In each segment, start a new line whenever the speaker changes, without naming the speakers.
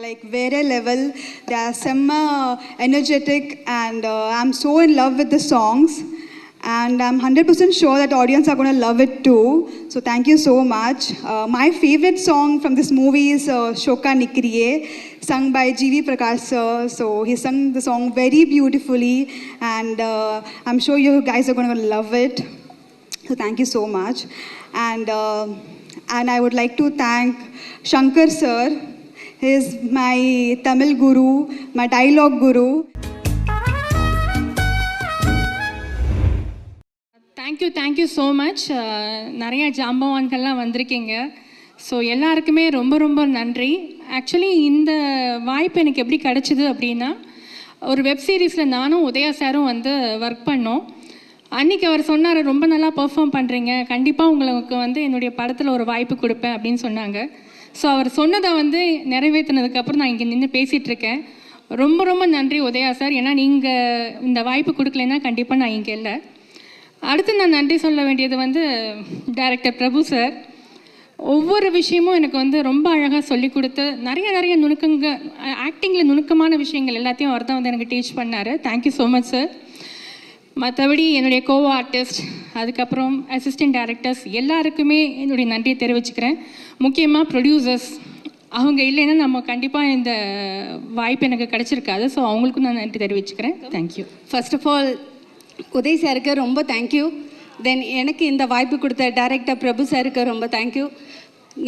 like very level. They are semi energetic, and uh, I'm so in love with the songs. And I'm 100% sure that audience are going to love it too. So thank you so much. Uh, my favorite song from this movie is uh, Shoka Nikriye, sung by G.V. Prakash sir. So he sung the song very beautifully, and uh, I'm sure you guys are going to love it. So thank you so much. And, uh, and I would like to thank Shankar sir. He my Tamil Guru my dialogue Guru
thank you thank you so much நிறைய ஜாம்பவான்கள்லாம் வந்திருக்கீங்க. So எல்லாருக்குமே ரொம்ப ரொம்ப நன்றி. Actually இந்த வாய்ப்பு எனக்கு எப்படி கிடச்சிது அப்படின்னா ஒரு வெப்சீரிஸில் நானும் உதயா சாரும் வந்து ஒர்க் பண்ணோம். அன்றைக்கி அவர் சொன்னார் ரொம்ப நல்லா பெர்ஃபார்ம் பண்ணுறீங்க கண்டிப்பாக உங்களுக்கு வந்து என்னுடைய படத்தில் ஒரு வாய்ப்பு கொடுப்பேன் அப்படின்னு சொன்னாங்க. ஸோ அவர் சொன்னதை வந்து நிறைவேற்றினதுக்கப்புறம் நான் இங்கே நின்று பேசிகிட்டு இருக்கேன் ரொம்ப ரொம்ப நன்றி உதயா சார். ஏன்னா நீங்கள் இந்த வாய்ப்பு கொடுக்கலைன்னா கண்டிப்பாக நான் இங்கே இல்லை. அடுத்து நான் நன்றி சொல்ல வேண்டியது வந்து டைரக்டர் பிரபு சார். ஒவ்வொரு விஷயமும் எனக்கு வந்து ரொம்ப அழகாக சொல்லி கொடுத்து நிறைய நிறைய நுணுக்கங்க ஆக்டிங்கில் நுணுக்கமான விஷயங்கள் எல்லாத்தையும் அவர் தான் வந்து எனக்கு டீச் பண்ணார். தேங்க்யூ ஸோ மச் சார் மற்றபடி என்னுடைய கோ ஆர்டிஸ்ட் அதுக்கப்புறம் அசிஸ்டன்ட் டேரக்டர்ஸ் எல்லாருக்குமே என்னுடைய நன்றியை தெரிவிச்சுக்கிறேன். முக்கியமாக ப்ரொடியூசர்ஸ் அவங்க இல்லைன்னா நம்ம கண்டிப்பாக இந்த வாய்ப்பு எனக்கு கிடச்சிருக்காது. ஸோ அவங்களுக்கும் நான் நன்றி தெரிவிச்சுக்கிறேன்.
Thank you first of all Uday சாருக்கு ரொம்ப தேங்க்யூ தென் எனக்கு இந்த வாய்ப்பு கொடுத்த டேரக்டர் பிரபு சாருக்கு ரொம்ப தேங்க்யூ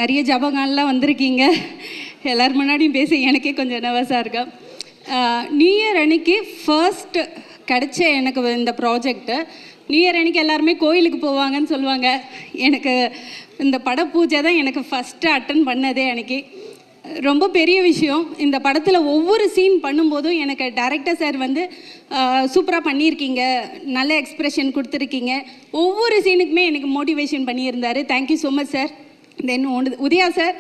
நிறைய ஜபங்கள்லாம் வந்திருக்கீங்க. எல்லார் முன்னாடியும் பேசி எனக்கே கொஞ்சம் நர்வஸாக இருக்கேன் நியூ இயர் அன்னைக்கு ஃபர்ஸ்ட் கிடச்ச எனக்கு இந்த ப்ராஜெக்ட்டு நியூ இயர் அன்னைக்கு எல்லாருமே கோயிலுக்கு போவாங்கன்னு சொல்லுவாங்க. எனக்கு இந்த பட பூஜை தான் எனக்கு ஃபஸ்ட்டு அட்டன் பண்ணதே அன்னைக்கு. ரொம்ப பெரிய விஷயம். இந்த படத்தில் ஒவ்வொரு சீன் பண்ணும்போதும் எனக்கு டைரக்டர் சார் வந்து சூப்பராக பண்ணியிருக்கீங்க. நல்ல எக்ஸ்ப்ரெஷன் கொடுத்துருக்கீங்க. ஒவ்வொரு சீனுக்குமே எனக்கு மோட்டிவேஷன் பண்ணியிருந்தார். Thank you so much sir then ஒன்று உதயா சார்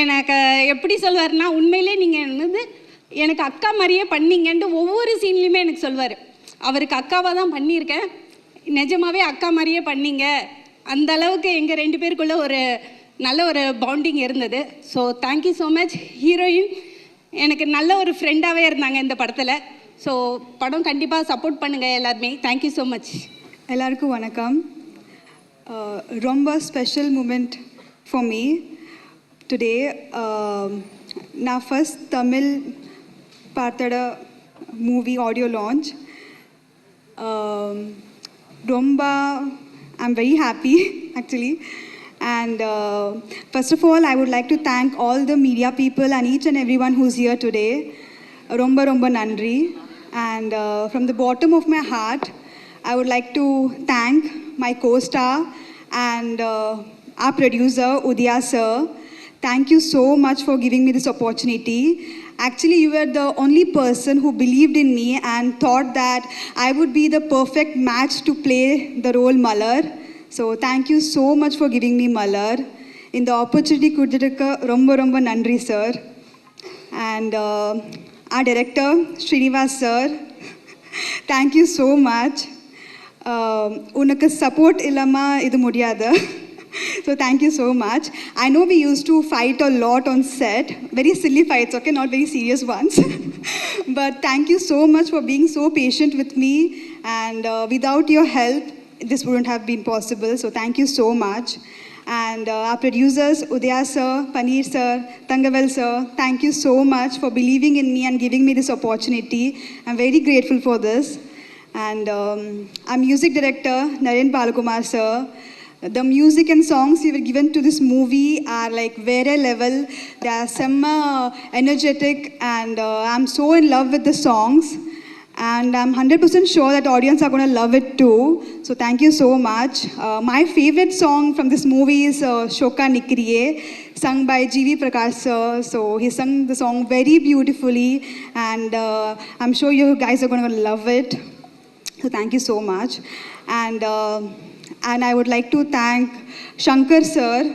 எனக்கு எப்படி சொல்வார்னா உண்மையிலே நீங்கள் என்னது எனக்கு அக்கா மாதிரியே பண்ணீங்கன்ட்டு ஒவ்வொரு சீன்லேயுமே எனக்கு சொல்வார். அவருக்கு அக்காவாக தான் பண்ணியிருக்கேன். நிஜமாவே அக்கா மாதிரியே பண்ணீங்க. அந்த அளவுக்கு எங்கள் ரெண்டு பேருக்குள்ள ஒரு நல்ல ஒரு பாண்டிங் இருந்தது. So thank you so much heroine எனக்கு நல்ல ஒரு ஃப்ரெண்டாகவே இருந்தாங்க இந்த படத்தில். ஸோ படம் கண்டிப்பாக சப்போர்ட் பண்ணுங்கள் எல்லாருமே. தேங்க்யூ ஸோ மச்
எல்லாருக்கும் வணக்கம். ரொம்ப special moment for me today நான் first Tamil பார்த்தட movie audio launch Romba, I'm very happy actually. And uh, first of all, I would like to thank all the media people and each and everyone who's here today. Romba Romba Nandri. And uh, from the bottom of my heart, I would like to thank my co-star and uh, our producer, Udya sir. Thank you so much for giving me this opportunity Actually, you were the only person who believed in me and thought that I would be the perfect match to play the role Malar. So, thank you so much for giving me Malar. In the opportunity, Kudjirika, Romba Romba Nandri, sir. And uh, our director, Srinivas, sir. thank you so much. Um, உனக்கு support இல்லாமல் இது முடியாது so thank you so much. I know we used to fight a lot on set, very silly fights, okay, not very serious ones. but thank you so much for being so patient with me. And uh, without your help, this wouldn't have been possible. So thank you so much. And uh, our producers, Udaya sir, Paneer sir, Tangavel sir, thank you so much for believing in me and giving me this opportunity. I'm very grateful for this. And um, our music director, Naren Palakumar sir, the music and songs you were given to this movie are like very level. They are semi energetic, and uh, I'm so in love with the songs and I'm 100% sure that audience are going to love it too. So thank you so much. Uh, my favorite song from this movie is uh, Shoka Nikriye, sung by G.V. Prakash sir. So he sung the song very beautifully, and uh, I'm sure you guys are going to love it. So thank you so much. And, uh, and I would like to thank Shankar sir.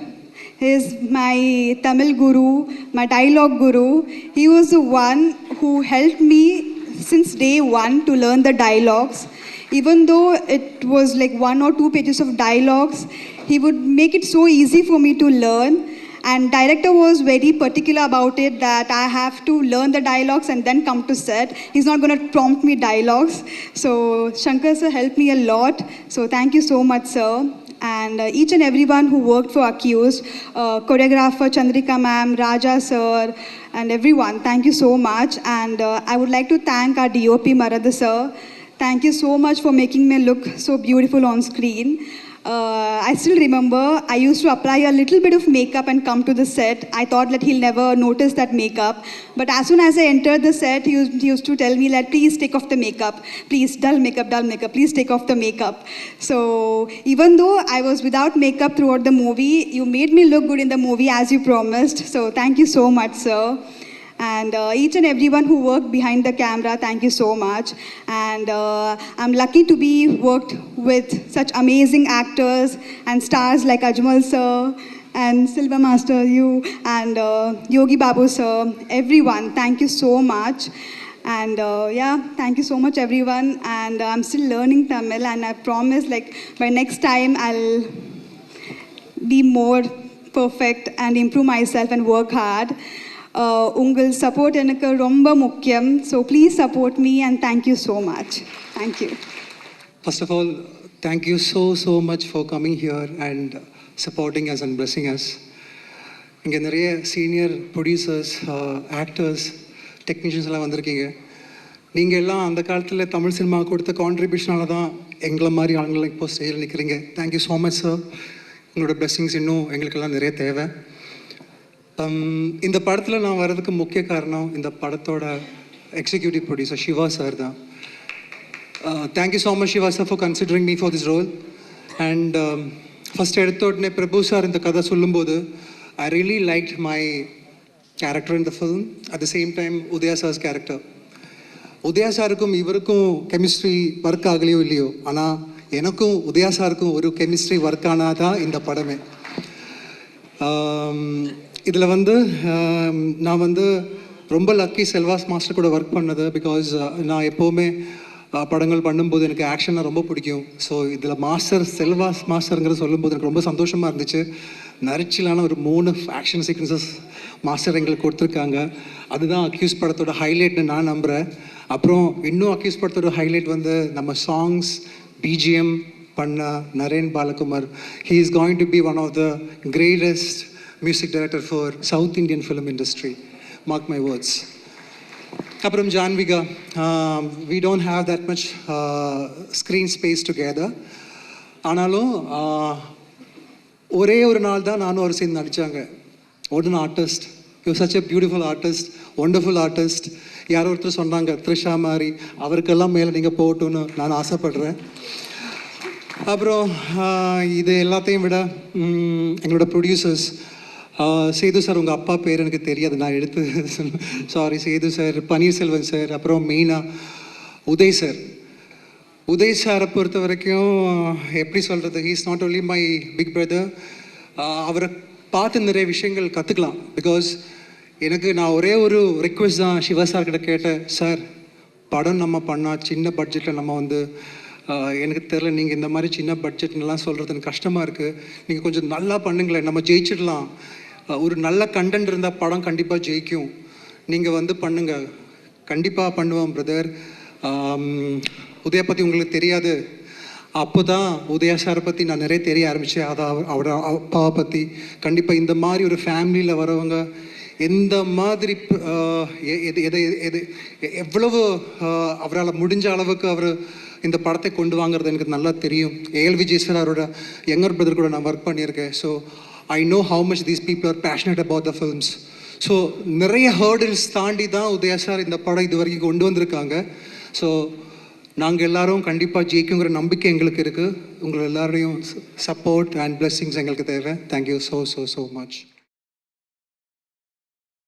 He is my Tamil guru, my dialogue guru. He was the one who helped me since day one to learn the dialogues. Even though it was like one or two pages of dialogues, he would make it so easy for me to learn. And director was very particular about it that I have to learn the dialogues and then come to set. He's not going to prompt me dialogues. So Shankar sir helped me a lot. So thank you so much, sir. And uh, each and everyone who worked for Accused, uh, choreographer Chandrika ma'am, Raja sir, and everyone, thank you so much. And uh, I would like to thank our DOP Marada sir. Thank you so much for making me look so beautiful on screen. Uh, I still remember I used to apply a little bit of makeup and come to the set. I thought that he'll never notice that makeup. But as soon as I entered the set, he used, he used to tell me that please take off the makeup. Please, dull makeup, dull makeup. Please take off the makeup. So even though I was without makeup throughout the movie, you made me look good in the movie as you promised. So thank you so much, sir. And uh, each and everyone who worked behind the camera, thank you so much. And uh, I'm lucky to be worked with such amazing actors and stars like Ajmal sir and Silva Master, you and uh, Yogi Babu sir, everyone. Thank you so much. And uh, yeah, thank you so much, everyone. And uh, I'm still learning Tamil, and I promise, like by next time, I'll be more perfect and improve myself and work hard. Uh, உங்கள் support எனக்கு ரொம்ப முக்கியம். So please support me and thank you so much thank you
first of all thank you so so much for coming here and supporting us and and us இங்கே நிறைய senior producers actors technicians எல்லாம் வந்திருக்கீங்க. நீங்கள் எல்லாம் அந்த காலத்தில் Tamil cinema கொடுத்த கான்ட்ரிபியூஷனால தான் எங்களை மாதிரி ஆளுங்களை இப்போ ஸ்டேஜில் நிற்கிறீங்க thank you so much sir உங்களோட blessings இன்னும் எங்களுக்கெல்லாம் நிறைய தேவை. Um, இந்த படத்தில் நான் வர்றதுக்கு முக்கிய காரணம் இந்த படத்தோட எக்ஸிக்யூட்டிவ் ப்ரொடியூசர் சிவா சார் தான். Thank you so much Siva sir for considering me for this role and first எடுத்த உடனே பிரபு சார் இந்த கதை சொல்லும்போது I really like my character in the film at the same time Udhaya sir's character Udhaya சாருக்கும் இவருக்கும் chemistry work ஆகலையோ இல்லையோ? ஆனால் எனக்கும் உதயா சாருக்கும் ஒரு கெமிஸ்ட்ரி ஒர்க் ஆனாதான் இந்த படமே. Um, இதில் வந்து நான் வந்து ரொம்ப லக்கி செல்வாஸ் மாஸ்டர் கூட ஒர்க் பண்ணது பிகாஸ் நான் எப்போவுமே படங்கள் பண்ணும்போது எனக்கு ஆக்ஷனாக ரொம்ப பிடிக்கும். ஸோ இதில் மாஸ்டர் செல்வாஸ் மாஸ்டருங்கிற சொல்லும்போது எனக்கு ரொம்ப சந்தோஷமாக இருந்துச்சு. நரிச்சலான ஒரு மூணு ஆக்ஷன் சீக்வன்சஸ் மாஸ்டர் எங்களுக்கு கொடுத்துருக்காங்க. அதுதான் அக்யூஸ் படத்தோட ஹைலைட்னு நான் நம்புகிறேன் அப்புறம் இன்னும் அக்யூஸ் படத்தோட ஹைலைட் வந்து நம்ம சாங்ஸ் பிஜிஎம் பண்ண Naren Balakumar. He is going to be one of the greatest music director for South Indian film industry mark my words அப்புறம் Janvika we don't have that much screen space together ஆனாலும் uh, ஒரே ஒரு நாள் தான் நானும் ஒரு சேர்ந்து நடித்தாங்க one artist you such a beautiful artist wonderful artist யாரோ ஒருத்தர் சொன்னாங்க த்ரிஷா மாதிரி அவருக்கெல்லாம் மேலே நீங்கள் போகட்டும்னு நான் ஆசைப்படுறேன். அப்புறம் uh, இது எல்லாத்தையும் விட எங்களோட ப்ரொடியூசர்ஸ் சேது சார் உங்கள் அப்பா பேர் எனக்கு தெரியாது. நான் எடுத்து sorry Sethu sir Panneerselvan sir அப்புறம் மீனா உதய் சார். உதய் சாரை பொறுத்த வரைக்கும் எப்படி சொல்கிறது he's not only my big brother அவரை பார்த்து நிறைய விஷயங்கள் கற்றுக்கலாம் பிகாஸ் எனக்கு நான் ஒரே ஒரு ரெக்வெஸ்ட் தான் சிவா சார் கிட்ட கேட்டேன். சார் படம் நம்ம பண்ணால் சின்ன பட்ஜெட்டில் நம்ம வந்து எனக்கு தெரில நீங்கள் இந்த மாதிரி சின்ன பட்ஜெட்லாம் சொல்கிறது எனக்கு கஷ்டமாக இருக்குது நீங்கள் கொஞ்சம் நல்லா பண்ணுங்களேன். நம்ம ஜெயிச்சிடலாம். ஒரு நல்ல கண்டென்ட் இருந்தால் படம் கண்டிப்பாக ஜெயிக்கும். நீங்கள் வந்து பண்ணுங்கள் கண்டிப்பாக பண்ணுவோம் பிரதர் உதய பற்றி உங்களுக்கு தெரியாது. அப்போ தான் உதயா சாரை பற்றி நான் நிறைய தெரிய ஆரம்பித்தேன் அதை அவர் அவரோட அப்பாவை பற்றி கண்டிப்பாக இந்த மாதிரி ஒரு ஃபேமிலியில் வரவங்க எந்த மாதிரி எ- எது எதை எது எவ்வளவு அவரால் முடிஞ்ச அளவுக்கு அவர் இந்த படத்தை கொண்டு வாங்குறது எனக்கு நல்லா தெரியும். ஏஎல் விஜய் சார் அவரோட யங்கர் பிரதர் கூட நான் ஒர்க் பண்ணியிருக்கேன். So I know how much these people are passionate about the films so நிறைய ஹேர்டில்ஸ் தாண்டி தான் உதயா சார் இந்த படம் இது வரைக்கும் கொண்டு வந்திருக்காங்க. ஸோ நாங்கள் எல்லாரும் கண்டிப்பாக ஜெயிக்குங்கிற நம்பிக்கை எங்களுக்கு இருக்குது உங்களை எல்லாரையும் சப்போர்ட் அண்ட் பிளெஸ்ஸிங்ஸ் எங்களுக்கு தேவை. Thank you so so so much